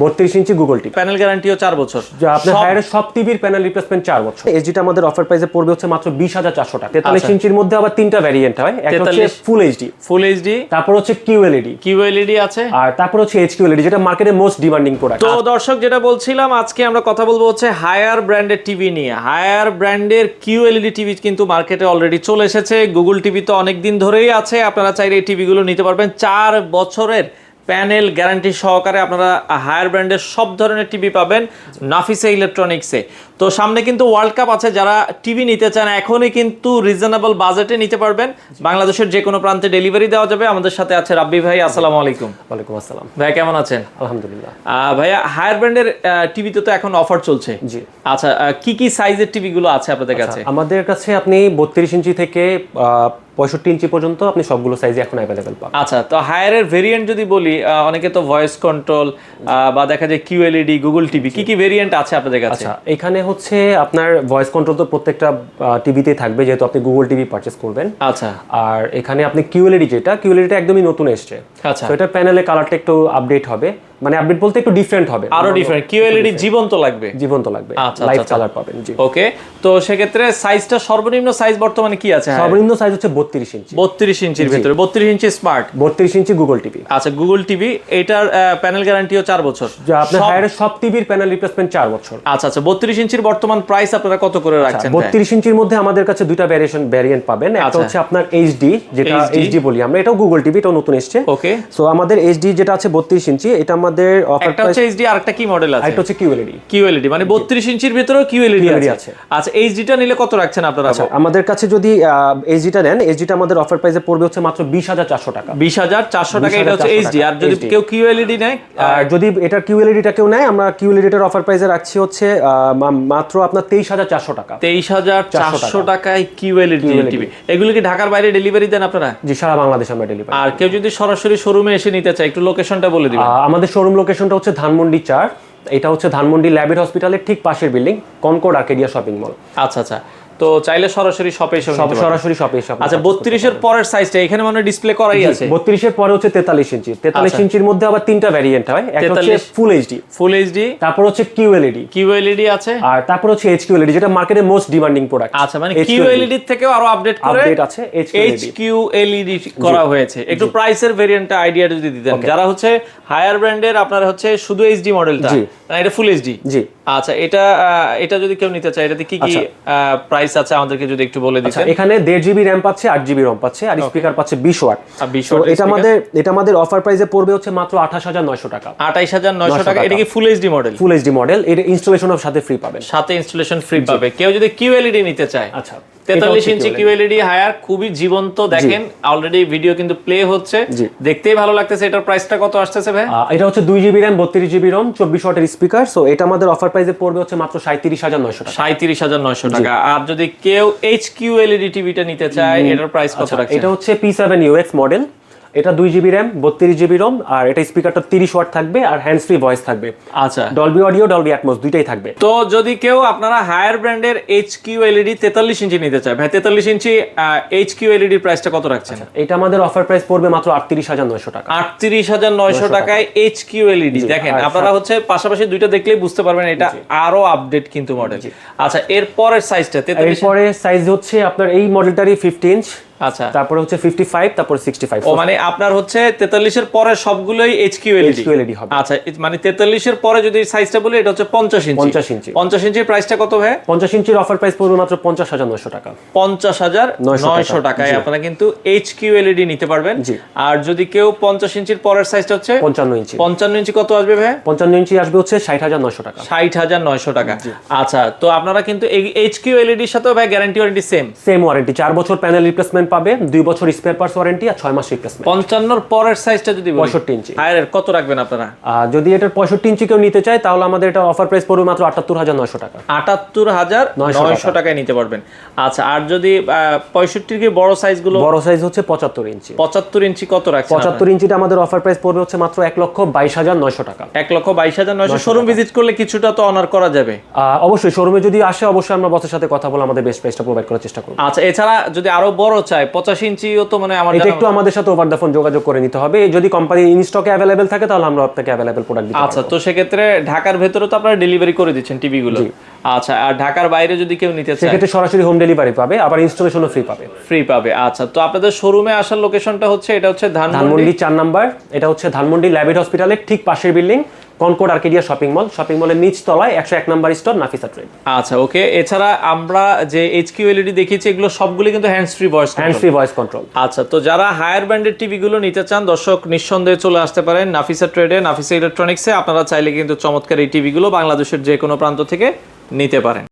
বত্রিশ inch Google TV. Panel গ্যারান্টিও চার বছর। আপনার হায়ারের সব টিভির প্যানেল রিপ্লেসমেন্ট চার বছর। এসডিটা আমাদের অফার প্রাইসে পড়বে হচ্ছে মাত্র বিশ হাজার চারশো টাকা। তেতাল্লিশ আচ্ছা। ইঞ্চির মধ্যে আবার তিনটা ভ্যারিয়েন্ট হয়। একটা হচ্ছে ফুল এইচডি ফুল এইচডি তারপর হচ্ছে কিউএলইডি কিউএলইডি আছে। আর তারপর হচ্ছে এইচ কিউএলইডি যেটা মার্কেটের মোস্ট ডিমান্ডিং প্রোডাক্ট তো দর্শক যেটা বলছিলাম আজকে আমরা কথা বলব হচ্ছে হায়ার ব্র্যান্ডের টিভি নিয়ে। হায়ার ব্র্যান্ডের কিউএলইডি টিভি কিন্তু মার্কেটে অলরেডি চলে এসেছে। গুগল টিভি তো অনেক দিন ধরেই আছে। আপনারা চাইলে এই টিভিগুলো নিতে পারবেন। চার বছরের প্যানেল গ্যারান্টি সহকারে আপনারা হায়ার ব্র্যান্ডের সব ধরনের টিভি পাবেন নাফিসে ইলেকট্রনিক্সে। তো সামনে কিন্তু ওয়ার্ল্ড কাপ আছে যারা টিভি নিতে চান এখনই কিন্তু রিজনেবল বাজেটে নিতে পারবেন। বাংলাদেশের যে কোনো প্রান্তে ডেলিভারি দেওয়া যাবে। আমাদের সাথে আছে রাব্বি ভাই আসসালামু আলাইকুম। ওয়ালাইকুম আসসালাম। ভাই কেমন আছেন? আলহামদুলিল্লাহ। ভাইয়া হায়ার ব্র্যান্ডের টিভিতে তো এখন অফার চলছে। জি। আচ্ছা কি কি সাইজের টিভি গুলো আছে আপনাদের কাছে? আমাদের কাছে আপনি বত্রিশ ইঞ্চি থেকে পঁয়ষট্টি ইঞ্চি পর্যন্ত আপনি সবগুলো সাইজে এখন অ্যাভেলেবেল পাবেন। আচ্ছা তো হায়ারের ভেরিয়েন্ট যদি বলি অনেকে তো ভয়েস কন্ট্রোল বা দেখা যায় কিউএলইডি গুগল টিভি কি কি ভেরিয়েন্ট আছে আপনাদের কাছে? আচ্ছা এখানে হচ্ছে আপনার ভয়েস কন্ট্রোল তো প্রত্যেকটা টিভিতেই থাকবে যেহেতু আপনি গুগল টিভি পারচেস করবেন। আচ্ছা। আর এখানে আপনি কিউএলইডি যেটা কিউএলইডিটা একদমই নতুন এসছে। আচ্ছা। তো এটা প্যানেলে কালারটা একটু আপডেট হবে। মানে আপডেট বলতে একটু ডিফারেন্ট হবে। আরও ডিফারেন্ট কিউএলইডি জীবন্ত লাগবে। জীবন্ত লাগবে। আচ্ছা, লাইট আচ্ছা। কালার পাবেন জি। ওকে তো সেক্ষেত্রে সাইজটা সর্বনিম্ন সাইজ বর্তমানে কি আছে? সর্বনিম্ন সাইজ হচ্ছে বত্রিশ ইঞ্চি। বত্রিশ ইঞ্চির ভিতরে। বত্রিশ ইঞ্চি স্মার্ট বত্রিশ ইঞ্চি গুগল টিভি আচ্ছা গুগল টিভি এটার প্যানেল গ্যারান্টিও চার বছর। যা আপনার সব- হায়ারের সব টিভির প্যানেল রিপ্লেসমেন্ট চার বছর। আচ্ছা আচ্ছা বত্রিশ ইঞ্চির বর্তমান প্রাইস আপনারা কত করে রাখছেন? ভাই? বত্রিশ ইঞ্চির মধ্যে আমাদের কাছে দুইটা ভ্যারিয়েশন ভ্যারিয়েন্ট পাবেন। একটা আচ্ছা। হচ্ছে আপনার এইচডি যেটা এইচডি বলি আমরা এটাও গুগল টিভি এটাও নতুন এসছে। ওকে সো আমাদের এইচডি যেটা আছে বত্রিশ ইঞ্চি এটা আমাদের অফার একটা হচ্ছে এইচডি আর একটা কি মডেল আছে। হচ্ছে কিউএলইডি কিউএলইডি মানে 32 ইঞ্চির ভিতরেও কিউএলইডি আছে। আছে। আচ্ছা এইচডিটা নিলে কত রাখছেন আপনারা? আচ্ছা আমাদের কাছে যদি এইচডিটা নেন এইচডিটা আমাদের অফার প্রাইসে পড়বে হচ্ছে মাত্র বিশ হাজার চারশো টাকা। 20400 টাকা এটা হচ্ছে এইচডি আর যদি কেউ কিউএলইডি নেয় আর যদি এটা কিউএলইডিটা কেউ নেয় আমরা কিউএলইডিটার অফার প্রাইসে রাখছি হচ্ছে মাত্র আপনার তেইশ হাজার চারশো টাকা। 23400 টাকায় কিউএলইডি টিভি এগুলো কি ঢাকার বাইরে ডেলিভারি দেন আপনারা? জি সারা বাংলাদেশ আমরা ডেলিভারি আর কেউ যদি সরাসরি শোরুমে এসে নিতে চায় একটু লোকেশনটা বলে দিবেন। আমাদের শোরুম লোকেশনটা হচ্ছে ধানমন্ডি চার। এটা হচ্ছে ধানমন্ডি ল্যাবের হসপিটালের ঠিক পাশের building Concord Arcadia shopping mall. আচ্ছা আচ্ছা। তো চাইলে সরাসরি শপে এসে সরাসরি শপে এসে আচ্ছা 32 এর পরের সাইজটা এখানে মানে ডিসপ্লে করাই আছে? বত্রিশের পরে হচ্ছে তেতাল্লিশ ইঞ্চি। তেতাল্লিশ আচ্ছা। ইঞ্চির মধ্যে আবার তিনটা ভ্যারিয়েন্ট হয়। একটা হচ্ছে ফুল এইচডি ফুল এইচডি তারপর হচ্ছে কিউএলইডি কিউএলইডি আছে? আর তারপর হচ্ছে এইচ কিউএলইডি যেটা মার্কেটের মোস্ট ডিমান্ডিং প্রোডাক্ট আচ্ছা মানে কিউএলইডি থেকেও আরও আপডেট করে আপডেট আছে এইচ এইচ কিউ এলইডি করা হয়েছে। একটু প্রাইসের ভেরিয়েন্টটা আইডিয়া যদি দিতেন। যারা হচ্ছে হায়ার ব্র্যান্ডের আপনার হচ্ছে শুধু এইচডি মডেলটা না এটা ফুল এইচডি জি। আচ্ছা এটা এটা যদি কেউ নিতে চায় এটাতে কি কি প্রাইস আছে আমাদেরকে যদি একটু বলে আচ্ছা দিতেন? এখানে দেড় জিবি র্যাম পাচ্ছে আট জিবি রম পাচ্ছে আর স্পিকার পাচ্ছে বিশ ওয়াট বিশ 20 এটা আমাদের এটা আমাদের অফার প্রাইসে পড়বে হচ্ছে মাত্র আঠাশ হাজার নয়শো টাকা। আঠাইশ হাজার নয়শো টাকা। এটা কি full HD model full HD model এটা ইনস্টলেশন সাথে ফ্রি পাবেন। সাথে ইনস্টলেশন ফ্রি পাবে। কেউ যদি কিউএলইডি নিতে চায়। আচ্ছা। তেতাল্লিশ ইঞ্চি কিউএলইডি হায়ার খুবই জীবন্ত দেখেন অলরেডি ভিডিও কিন্তু প্লে হচ্ছে। দেখতেই ভালো লাগতেছে এটার প্রাইসটা কত আসতেছে ভাই? এটা হচ্ছে দুই জিবি র্যাম বত্রিশ জিবি রম চব্বিশ ওয়াটের স্পিকার সো এটা আমাদের অফার প্রাইসে পড়বে হচ্ছে মাত্র সাঁত্রিশ হাজার নয়শো টাকা। সাঁত্রিশ হাজার নয়শো টাকা। আর যদি কেউ এইচ টিভিটা নিতে চায় এটার প্রাইস কত রাখছে এটা হচ্ছে পি সেভেন ইউএক্স মডেল এটা দুই জিবি র্যাম বত্রিশ জিবি রম আর এটা স্পিকারটা তিরিশ ওয়াট থাকবে আর হ্যান্ডস ফ্রি ভয়েস থাকবে। আচ্ছা। ডলবি অডিও ডলবি অ্যাটমস দুইটাই থাকবে। তো যদি কেউ আপনারা হায়ার ব্র্যান্ডের এইচ কিউ এলইডি তেতাল্লিশ ইঞ্চি নিতে চায় ভাই তেতাল্লিশ ইঞ্চি এইচ কিউ এলইডির প্রাইসটা কত রাখছেন? এটা আমাদের অফার প্রাইস পড়বে মাত্র আটত্রিশ হাজার নয়শো টাকা। আটত্রিশ হাজার নয়শো টাকায় এইচ কিউ এলইডি দেখেন আপনারা হচ্ছে পাশাপাশি দুইটা দেখলেই বুঝতে পারবেন এটা আরও আপডেট কিন্তু মডেল আচ্ছা এরপরের সাইজটা এরপরে সাইজ হচ্ছে আপনার এই মডেলটারই ফিফটি ইঞ্চ আচ্ছা। তারপরে হচ্ছে ফিফটি ফাইভ তারপরে সিক্সটি ফাইভ ও মানে আপনার হচ্ছে তেতাল্লিশের পরে সবগুলোই এইচ কিউ এলইডি হবে। আচ্ছা মানে তেতাল্লিশের পরে যদি সাইজটা বলি এটা হচ্ছে পঞ্চাশ ইঞ্চি। 50 ইঞ্চি। পঞ্চাশ ইঞ্চির প্রাইসটা কত ভাই? পঞ্চাশ ইঞ্চির অফার প্রাইস পড়বে মাত্র পঞ্চাশ হাজার নয়শো টাকা। পঞ্চাশ হাজার 900 নয়শো টাকা। টাকায় আপনারা কিন্তু এইচ এলইডি নিতে পারবেন। আর যদি কেউ পঞ্চাশ ইঞ্চির পরের সাইজটা হচ্ছে? পঞ্চান্ন ইঞ্চি। পঞ্চান্ন ইঞ্চি কত আসবে ভাই? পঞ্চান্ন ইঞ্চি আসবে হচ্ছে ষাট হাজার নয়শো টাকা। ষাট হাজার নয়শো টাকা। আচ্ছা তো আপনারা কিন্তু এই এইচ কিউ এলইডির সাথেও ভাই guarantee warranty same same warranty চার বছর প্যানেল রিপ্লেসমেন্ট পাবে দুই বছর স্পেয়ার পার্টস ওয়ারেন্টি আর ছয় মাস রিপ্লেসমেন্ট পঞ্চান্নর পরের সাইজটা যদি 65 ইঞ্চি। হায়ারের কত রাখবেন আপনারা? যদি এটার পঁয়ষট্টি ইঞ্চি কেউ নিতে চায় তাহলে আমাদের এটা অফার প্রাইস পড়বে মাত্র আটাত্তর হাজার নয়শো টাকা। আটাত্তর হাজার নয়শো টাকায় নিতে পারবেন। আচ্ছা আর যদি পঁয়ষট্টির কি বড় বড় সাইজ হচ্ছে পঁচাত্তর ইঞ্চি। পঁচাত্তর ইঞ্চি কত আপনারা? পঁচাত্তর ইঞ্চিটা আমাদের অফার প্রাইস পড়বে হচ্ছে মাত্র এক লক্ষ বাইশ হাজার নয়শো টাকা। এক লক্ষ বাইশ হাজার নয়শো। শোরুম ভিজিট করলে কিছুটা তো অনার করা যাবে। অবশ্যই শোরুমে যদি আসে অবশ্যই আমরা বসের সাথে কথা বলে আমাদের বেস্ট প্রাইসটা প্রোভাইড করার চেষ্টা করব। আচ্ছা এছাড়া যদি আরও বড় চাই চায় পঁচাশি ইঞ্চিও তো মানে আমার এটা একটু আমাদের সাথে ওভার দ্য ফোন যোগাযোগ করে নিতে হবে। যদি কোম্পানি ইন স্টকে অ্যাভেলেবেল থাকে তাহলে আমরা আপনাকে অ্যাভেলেবেল প্রোডাক্ট আচ্ছা তো সেক্ষেত্রে ঢাকার ভেতরে তো আপনারা ডেলিভারি করে দিচ্ছেন টিভি গুলো। আচ্ছা আর ঢাকার বাইরে যদি কেউ নিতে চায়? সেক্ষেত্রে সরাসরি হোম ডেলিভারি পাবে আবার ইনস্টলেশনও ফ্রি পাবে। ফ্রি পাবে আচ্ছা। তো আপনাদের শোরুমে আসার লোকেশনটা হচ্ছে এটা হচ্ছে ধানমন্ডি? চার নাম্বার এটা হচ্ছে ধানমন্ডি ল্যাবিড হসপিটালের ঠিক পাশের building Concord Arcadia shopping mall shopping মলের নিচ তলায় একশো এক নাম্বার স্টোর নাফিসা ট্রেড আচ্ছা ওকে এছাড়া আমরা যে এইচকিউ এলইডি দেখিয়েছি এগুলো সবগুলি কিন্তু hands free voice hand free voice control আচ্ছা তো যারা হায়ার ব্র্যান্ডের টিভিগুলো নিতে চান দর্শক নিঃসন্দেহে চলে আসতে পারেন নাফিসা ট্রেডে নাফিসা ইলেকট্রনিক্সে আপনারা চাইলে কিন্তু চমৎকার এই টিভিগুলো বাংলাদেশের যে কোনো প্রান্ত থেকে নিতে পারেন।